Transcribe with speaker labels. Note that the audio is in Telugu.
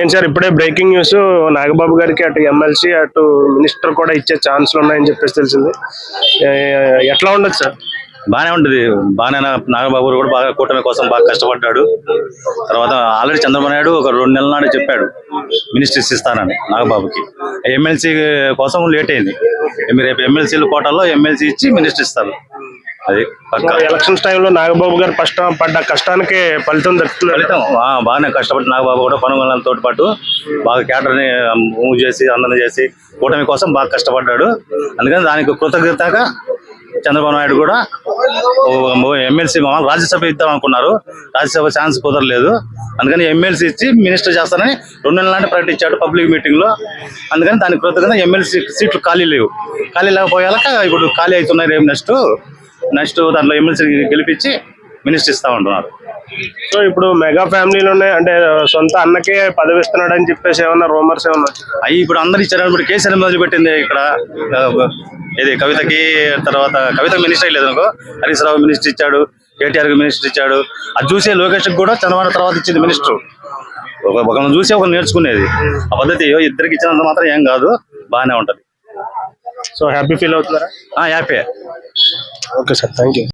Speaker 1: ఏం సార్ ఇప్పుడే బ్రేకింగ్ న్యూస్ నాగబాబు గారికి అటు ఎమ్మెల్సీ అటు మినిస్టర్ కూడా ఇచ్చే ఛాన్స్లు ఉన్నాయని చెప్పేసి తెలిసింది. ఎట్లా ఉండదు సార్?
Speaker 2: బానే ఉంటుంది. బాగానే నాగబాబు గారు కూడా బాగా కూటమి కోసం బాగా కష్టపడ్డాడు. తర్వాత ఆల్రెడీ చంద్రబాబు నాయుడు ఒక రెండు నెలల నాడు చెప్పాడు మినిస్ట్రీస్ ఇస్తానని నాగబాబుకి. ఎమ్మెల్సీ కోసం లేట్ అయింది. మీరు రేపు ఎమ్మెల్సీల కోటాలో ఎమ్మెల్సీ ఇచ్చి మినిస్టర్ ఇస్తారు. అది
Speaker 1: ఎలక్షన్స్ టైంలో నాగబాబు గారు కష్ట పడ్డ కష్టానికి ఫలితం దక్కుతుంది
Speaker 2: ఫలితం బాగానే కష్టపడి నాగబాబు కూడా పనుగొనాలతో పాటు బాగా క్యాటర్ని మూవ్ చేసి అందరం చేసి కూటమి కోసం బాగా కష్టపడ్డాడు. అందుకని దానికి కృతజ్ఞతగా చంద్రబాబు నాయుడు కూడా ఎమ్మెల్సీ మామూలు రాజ్యసభ ఇద్దాం అనుకున్నారు. రాజ్యసభ ఛాన్స్ కుదరలేదు. అందుకని ఎమ్మెల్సీ ఇచ్చి మినిస్టర్ చేస్తానని రెండు నెలల నాటి ప్రకటించాడు పబ్లిక్ మీటింగ్లో అందుకని దానికి కృతజ్ఞత ఎమ్మెల్సీ సీట్లు ఖాళీ లేవు. ఖాళీ లేకపోయాక ఇప్పుడు ఖాళీ అవుతున్నాయి రేపు నెక్స్ట్. నెక్స్ట్ దాంట్లో ఎమ్మెల్సీ గెలిపించి మినిస్టర్ ఇస్తా ఉంటున్నారు.
Speaker 1: సో ఇప్పుడు మెగా ఫ్యామిలీలోనే అంటే సొంత అన్నకే పదవి ఇస్తున్నాడు అని చెప్పేసి ఏమన్నా రూమర్స్ ఏమన్నా
Speaker 2: అవి ఇప్పుడు అందరు ఇచ్చారు ఇప్పుడు కేసీఆర్ మొదలు పెట్టింది ఇక్కడ ఇది కవితకి తర్వాత కవిత మినిస్టర్ అయ్యలేదు అనుకో హరీష్ రావు మినిస్టర్ ఇచ్చాడు కేటీఆర్కి మినిస్టర్ ఇచ్చాడు అది చూసే లోకేష్ కూడా చంద్రబాబు తర్వాత ఇచ్చింది మినిస్టర్. ఒక ఒకరిని చూసి ఒకరు నేర్చుకునేది. ఆ పద్ధతి ఇద్దరికి ఇచ్చినంత మాత్రం ఏం కాదు బాగానే ఉంటది.
Speaker 1: సో హ్యాపీ ఫీల్ అవుతున్నారా?
Speaker 2: ఆ, happy.
Speaker 1: Okay sir thank you